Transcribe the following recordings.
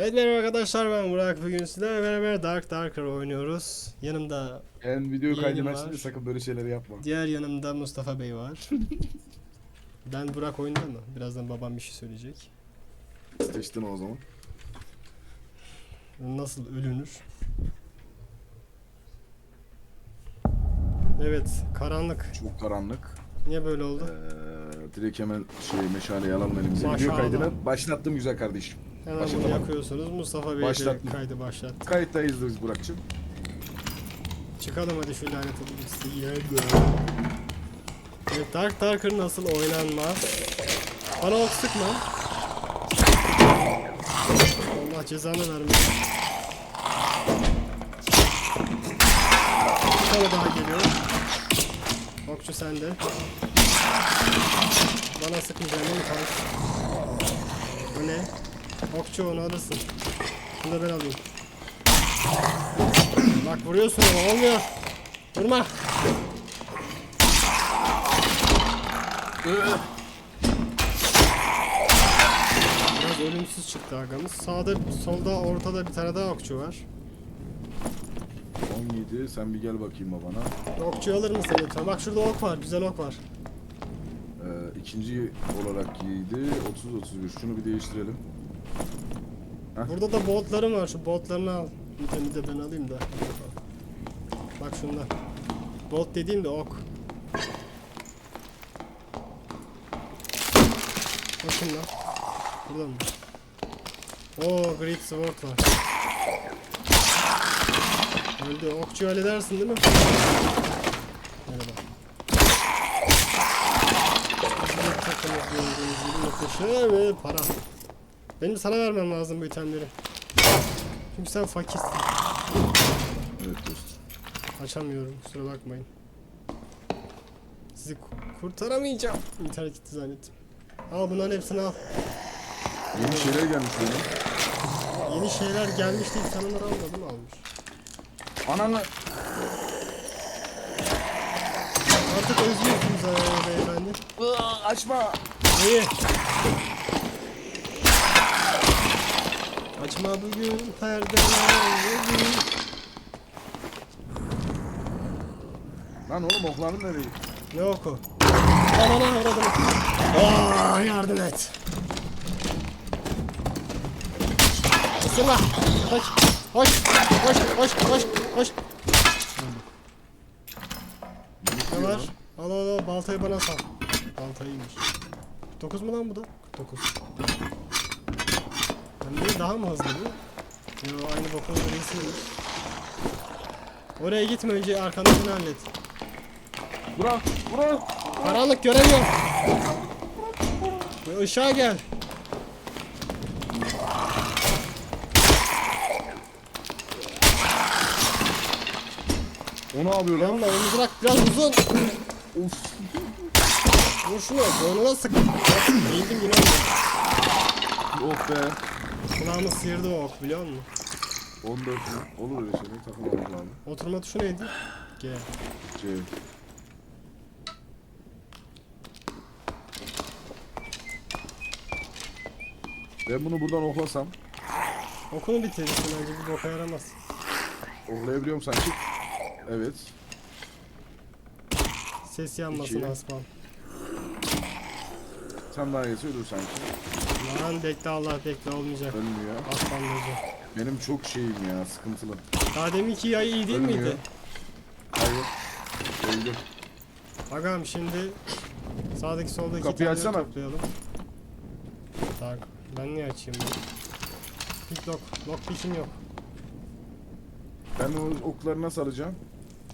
Evet merhaba arkadaşlar ben Burak bugün sizlerle beraber Dark Darker oynuyoruz. Yanımda En video Yeğenim kaydını var. açınca sakın böyle şeyleri yapma. diğer yanımda Mustafa Bey var. ben Burak oyunda mı? Birazdan babam bir şey söyleyecek. Seçtin o zaman. Nasıl ölünür? Evet karanlık. Çok karanlık. Niye böyle oldu? Ee, direkt hemen şey meşaleyi alalım elimize. Video kaydını başlattım güzel kardeşim. Hemen bunu yakıyorsunuz. Mustafa Bey de Başlattım. kaydı başlattı. Kayıttayız biz Burak'cığım. Çıkalım hadi şu lanet olası yerde. Evet Dark Darker nasıl oynanmaz? Bana ok sıkma. Allah cezanı vermesin. Bir tane daha geliyor. Okçu sende. Bana sıkmayacaksın değil mi kanka? Bu ne? Okçu onu alırsın. Bunu da ben alayım. Bak vuruyorsun ama olmuyor. Vurma. Biraz ölümsüz çıktı agamız. Sağda, solda, ortada bir tane daha okçu var. 17 sen bir gel bakayım babana. Okçu alır mısın lütfen? Bak şurada ok var, güzel ok var. Ee, ikinci olarak giydi 30-31 şunu bir değiştirelim. Burada da botlarım var, şu botlarını al. Bir de, ben alayım da. Bak şunlar. Bot dediğim de ok. Bakın lan. Burada mı? Oo, Great Sword var. Öldü. Okçu halledersin değil mi? Merhaba. Takımız gördüğünüz gibi muhteşem ve para. Benim sana vermem lazım bu itemleri. Çünkü sen fakirsin. Evet dostum. Açamıyorum kusura bakmayın. Sizi ku- kurtaramayacağım. İnternet gitti zannettim. Al bunların hepsini al. Yeni şeyler gelmiş benim. Yeni şeyler gelmiş değil sen onları almadın mı almış. Ananı. Artık özlüyorsunuz ha beyefendi. Açma. İyi. Açma bugün perdeler bugün. Lan oğlum okların nereye? Ne oku? Anana aradım. Aa, yardım et. Isırma. Koş. Koş. Koş. Koş. Koş. Koş. Ne var? Al al al baltayı bana sal. Baltayıymış. 9 mu lan bu da? 49. Ben de daha mı hızlı bu? Yo aynı bokun reisiymiş. Oraya gitme önce arkandakini hallet. Burak! Burak! Karanlık göremiyorum. Bir ışığa gel. O ne yapıyor lan? Yanma onu bırak biraz uzun. Of. Vur şunu boynuna sık. Eğildim yine. Oh be. Kulağımı sıyırdı o ok biliyor musun? 14 mü? Olur öyle şeyler takılalım abi. Oturma tuşu neydi? G. C. Ben bunu buradan oklasam Okunu bitirirsin bence bir boka yaramaz. oklayabiliyorum sanki. Evet. Ses yanmasın İki. Sen daha iyisi ölür sanki. Lan bekle Allah bekle olmayacak. Ölmüyor. Aslan gözü. Benim çok şeyim ya sıkıntılı. Daha deminki yay iyi değil Ölmüyor. miydi? Hayır. Öldü. Bakalım şimdi sağdaki soldaki Kapıyı itemleri açsana. toplayalım. Tak. Ben niye açayım bunu? Pick lock. Lock pick'im yok. Ben o okları nasıl alacağım?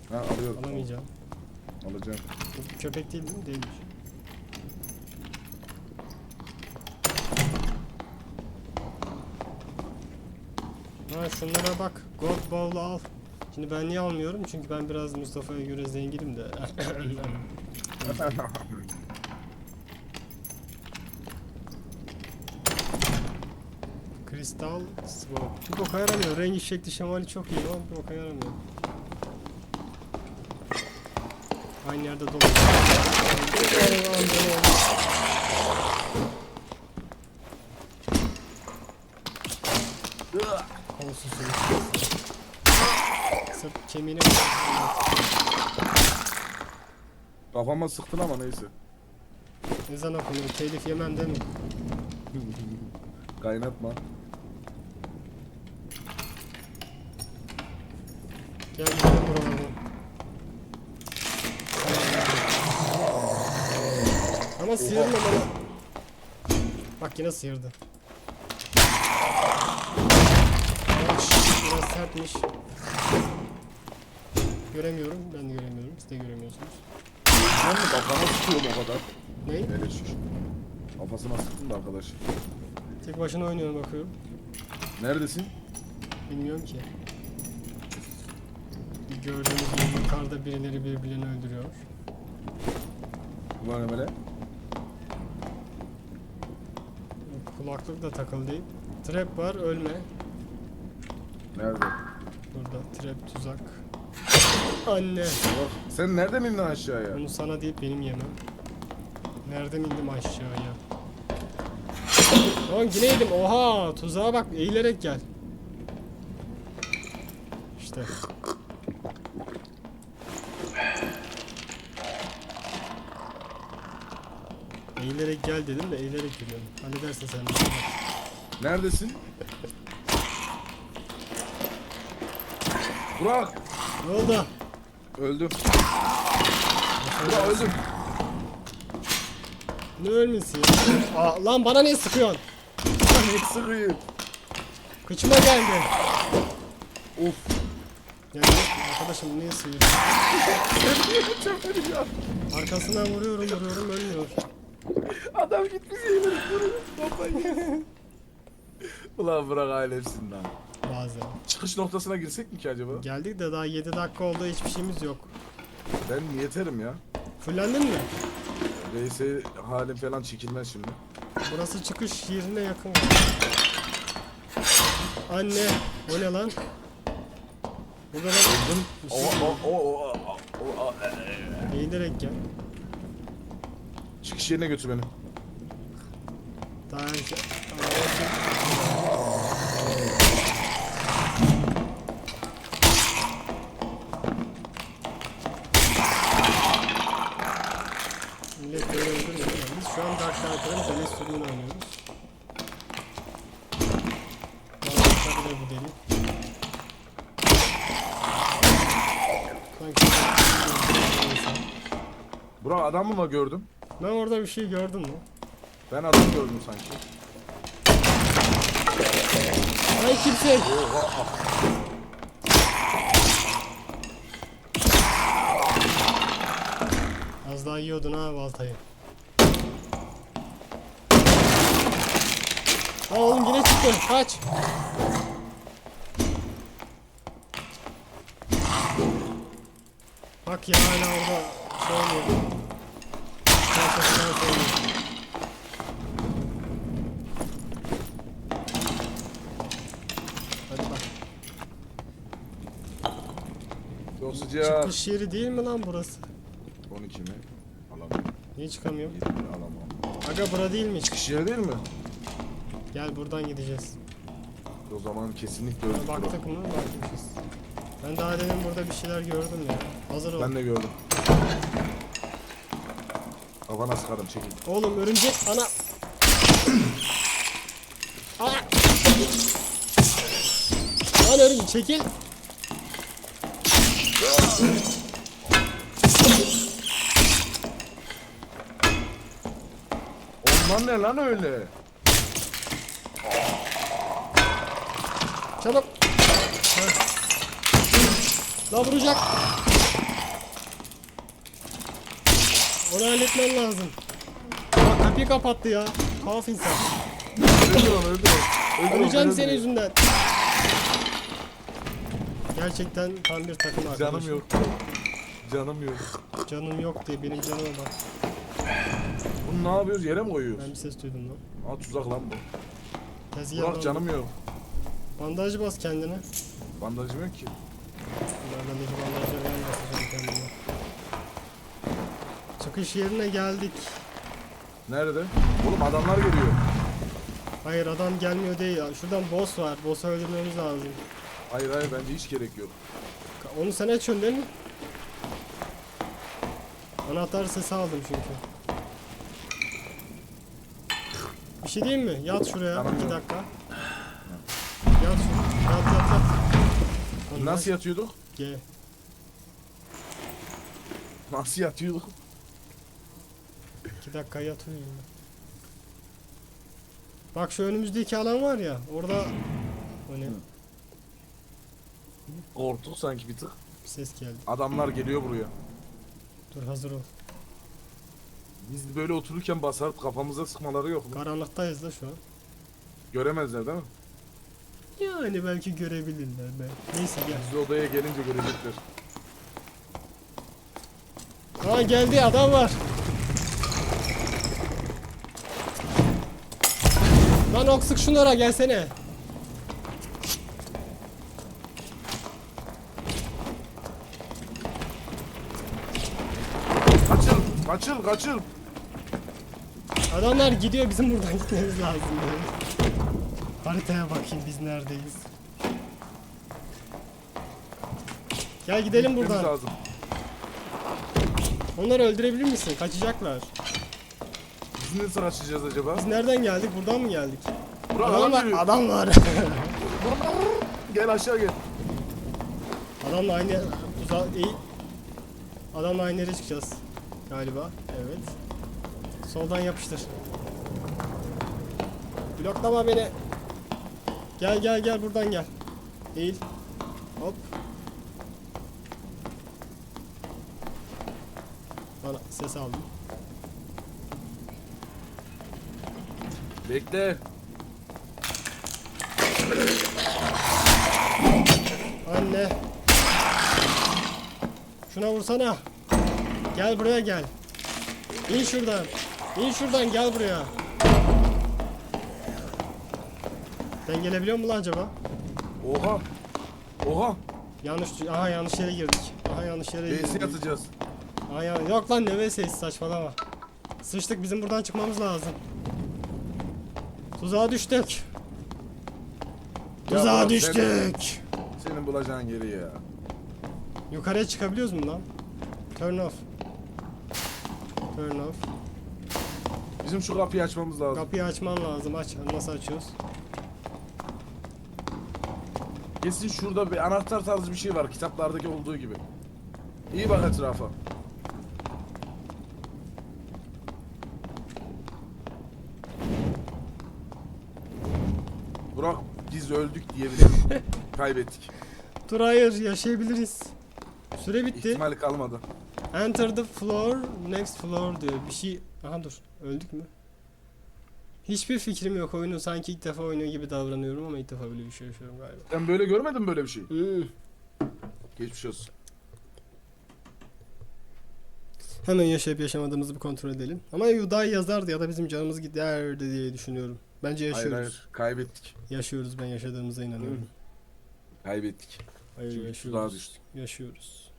Ha alıyorum. Alamayacağım. Alacağım. Bu köpek değil değil mi? Değilmiş. Ha şunlara bak. Gold Ball'u al. Şimdi ben niye almıyorum? Çünkü ben biraz Mustafa'ya göre zenginim de. Kristal Sword. Bir boka yaramıyor. Rengi şekli şemali çok iyi ama bir boka yaramıyor. Aynı yerde dolu. Kolsuz sürüş. Sırt kemiğine. Kafama sıktın ama neyse. Ezan okunuyor. Telif yemem değil mi? Kaynatma. Gel gidelim buralardan. Ama sıyırma bana. Bak yine sıyırdı. Sertmiş. Göremiyorum, ben de göremiyorum. Siz de göremiyorsunuz. Ben de kafama sıkıyorum o kadar. Ne? Hele şükür. Kafasına sıktım da arkadaş. Tek başına oynuyorum bakıyorum. Neredesin? Bilmiyorum ki. Bir Gördüğünüz gibi yukarıda birileri birbirlerini öldürüyor. Ulan Emre. Kulaklık da takılı değil. Trap var, ölme. Nerede? Trap tuzak. Anne. Bak, sen nereden indin aşağıya? Bunu sana deyip benim yemem. Nereden indim aşağıya? Lan yine yedim. Oha! Tuzağa bak. Eğilerek gel. İşte. Eğilerek gel dedim de eğilerek geliyorum. Halledersin sen. de. Neredesin? Burak! Ne oldu? Öldüm. Burak öldüm. Ne ölmesi ya? Aa, lan bana niye sıkıyorsun? Hiç sıkıyım. Kıçıma geldi. Of. Ya arkadaşım niye niye çöpedin ya? Arkasından vuruyorum vuruyorum ölmüyor. Adam gitmiş yemin Ulan Burak alemsin lan. Bazen. Çıkış noktasına girsek mi ki acaba? Geldik de daha 7 dakika oldu hiçbir şeyimiz yok. Ben yeterim ya. Fullendin mi? Reis'e halim falan çekilmez şimdi. Burası çıkış yerine yakın. Anne, o ne lan? Burada da Öldüm. O o o o o o eğilerek gel. Çıkış yerine götür beni. Daha önce böyle öldürmüyor. ama Biz şu an Dark Dark'ın deniz sürümünü oynuyoruz. Bana bile bu deli. Sanki Neyse. Burak adam mı gördüm? Ben orada bir şey gördüm mü? Ben adam gördüm sanki. Ay kimse! Oha. Az daha yiyordun ha baltayı. Aa oğlum yine çıktı. Kaç. Bak ya hala orada şey Çıkış yeri değil mi lan burası? 12 mi? Alamam. Niye çıkamıyorum? 7 mi? Alamam. Aga bura değil mi? Çıkış yeri değil mi? Gel buradan gideceğiz. O zaman kesinlikle öldük. Baktık mı? Bakmışız. Ben daha demin burada bir şeyler gördüm ya. Hazır ol. Ben de gördüm. Kafana sıkarım çekil. Oğlum örümcek ana. Aa! Lan örümcek çekil. Ondan ne lan öyle? Çabuk. La vuracak. Onu halletmen lazım. Bak kapıyı kapattı ya. Tuhaf insan. Öldür onu öldür onu. Öleceğim senin yüzünden. Gerçekten tam bir takım arkadaşım. Canım yok. Canım yok. Canım yok diye benim canıma bak. Bunu ne yapıyoruz? Yere mi koyuyoruz? Ben bir ses duydum lan. Aa tuzak lan bu. Tezgahdan Burak canım yok. Bandaj bas kendine. Bandajım yok ki. Bendeki bandajları Çıkış yerine geldik. Nerede? Oğlum adamlar geliyor. Hayır adam gelmiyor değil. Şuradan boss var. Boss'u öldürmemiz lazım. Hayır hayır bence hiç gerek yok. Onu sen açıyorsun değil mi? Anahtar sesi aldım çünkü. Bir şey diyeyim mi? Yat şuraya. Tamam, iki tamam. dakika. Yat şuraya. Yat yat yat. Hadi Nasıl yatıyorduk? G. Nasıl yatıyorduk? İki dakika yat uyuyun. Bak şu önümüzdeki alan var ya. Orada o ne? Korktuk sanki bir tık. Bir ses geldi. Adamlar geliyor buraya. Dur hazır ol. Biz böyle otururken basar kafamıza sıkmaları yok mu? Karanlıktayız da şu an. Göremezler değil mi? Yani belki görebilirler be. Neyse gel. Biz odaya gelince görecekler. Aa geldi adam var. Lan ok sık şunlara gelsene. Kaçıl! Kaçıl! Kaçıl! Adamlar gidiyor bizim buradan gitmemiz lazım. Haritaya bakayım biz neredeyiz. Gel gidelim buradan. lazım. Onları öldürebilir misin? Kaçacaklar. Biz kaçacağız acaba? Biz nereden geldik? Buradan mı geldik? Burak Adam var. Adam var. Gel aşağı gel. Adamla aynı tuzağa eğil. Adamla aynı yere çıkacağız. Galiba. Evet. Soldan yapıştır. Bloklama beni. Gel gel gel buradan gel. Eğil. Hop. Bana ses aldım. Bekle. Anne. Şuna vursana. Gel buraya gel. İn şuradan. İn şuradan gel buraya. Ben gelebiliyor mu lan acaba? Oha. Oha. Yanlış aha yanlış yere girdik. Aha yanlış yere girdik. yatacağız. Aha yan- yok lan ne veseysi saçmalama. Sıçtık bizim buradan çıkmamız lazım. Tuzağa düştük. Tuzağa bak, düştük. Senin bulacağın yeri ya. Yukarıya çıkabiliyoruz mu lan? Turn off. Turn off. Bizim şu kapıyı açmamız lazım. Kapıyı açman lazım. Aç. Nasıl açıyoruz? Kesin şurada bir anahtar tarzı bir şey var kitaplardaki olduğu gibi. İyi bak etrafa. Biz öldük diyebilirim. Kaybettik. Dur hayır yaşayabiliriz. Süre bitti. İhtimali kalmadı. Enter the floor, next floor diyor. Bir şey... Aha dur. Öldük mü? Hiçbir fikrim yok. Oyunu sanki ilk defa oynuyor gibi davranıyorum ama ilk defa böyle bir şey yaşıyorum galiba. Sen böyle görmedin mi böyle bir şey? Hmm. Geçmiş olsun. Hemen yaşayıp yaşamadığımızı bir kontrol edelim. Ama Yuday yazardı ya da bizim canımız giderdi diye düşünüyorum. Bence Hayır yaşıyoruz. hayır kaybettik. Yaşıyoruz ben yaşadığımıza inanıyorum. Kaybettik. Hayır Çünkü yaşıyoruz. tuzağa düştük. Yaşıyoruz.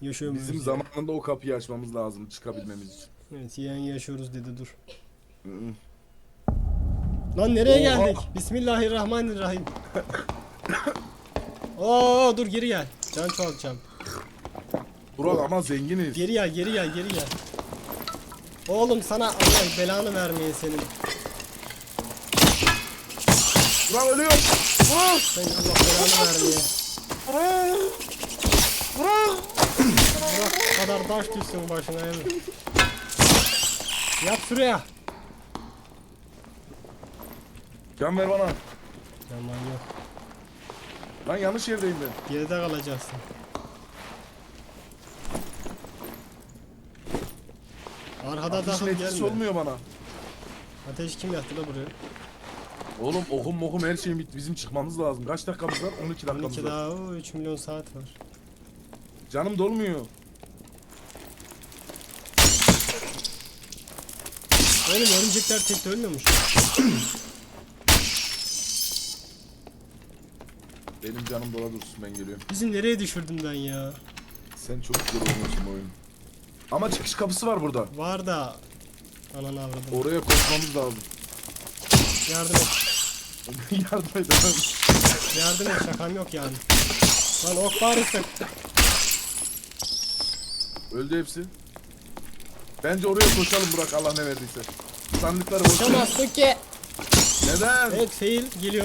Yaşıyor muyuz? Bizim ya? zamanında o kapıyı açmamız lazım çıkabilmemiz için. Evet yeğen yaşıyoruz dedi dur. Hı hı. Lan nereye Oha! geldik? Bismillahirrahmanirrahim. Oo dur geri gel. Can çoğaltacağım. Burak ama zenginiz. Geri gel geri gel geri gel. Oğlum sana Allah belanı vermeye senin. Burak ölüyor. Burak. Sen Allah belanı vermeye. Burak. Bırak bu kadar taş düşsün başına Emre. Yap şuraya. Can ver bana. Yaman yok. Lan yanlış yerdeyim ben. Geride kalacaksın. Arkada Ateşin takıl etkisi gelme. olmuyor bana. Ateş kim yaktı da buraya? Oğlum okum mokum her şeyim bitti. Bizim çıkmamız lazım. Kaç dakikamız var? 12 dakikamız 12 var. daha o 3 milyon saat var. Canım dolmuyor. Oğlum örümcekler tek de ölmüyormuş. Benim canım dola dursun ben geliyorum. Bizim nereye düşürdüm ben ya? Sen çok güzel oynuyorsun bu oyunu. Ama çıkış kapısı var burada. Var da ananı avradım. Oraya koşmamız lazım. Yardım et. Yardım edemem. Yardım et şakam yok yani. Lan ok bari sık. Öldü hepsi. Bence oraya koşalım Burak Allah ne verdiyse. Sandıkları boş ver. Koşamazsın ki. Neden? Evet fail geliyor.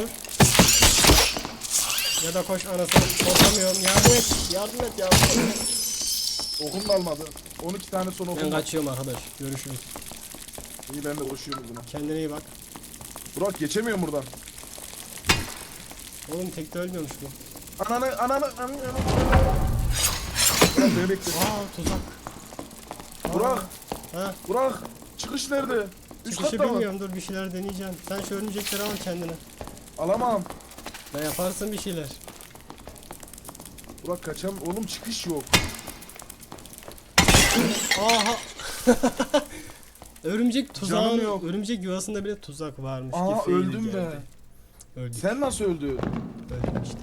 Ya da koş anasını koşamıyorum. Yardım et. Yardım et yardım et. Okum da almadı. 12 tane son Ben okum. var. kaçıyorum arkadaş. Görüşürüz. İyi ben de koşuyorum buna. Kendine iyi bak. Burak geçemiyorum buradan. Oğlum tek de ölmüyormuş bu. Ananı ananı ananı. Beni bekle. Aa tuzak. Burak Ha Burak çıkış nerede? Üst çıkışı katta mı? bilmiyorum dur bir şeyler deneyeceğim. Sen şu örümcekleri al kendine. Alamam. Ben yaparsın bir şeyler. Burak kaçam. Oğlum çıkış yok. Aha. Örümcek tuzağın, Canım yok. örümcek yuvasında bile tuzak varmış. Aa, gibi fail öldüm geldi. Öldük. Sen nasıl öldün? Öldüm işte.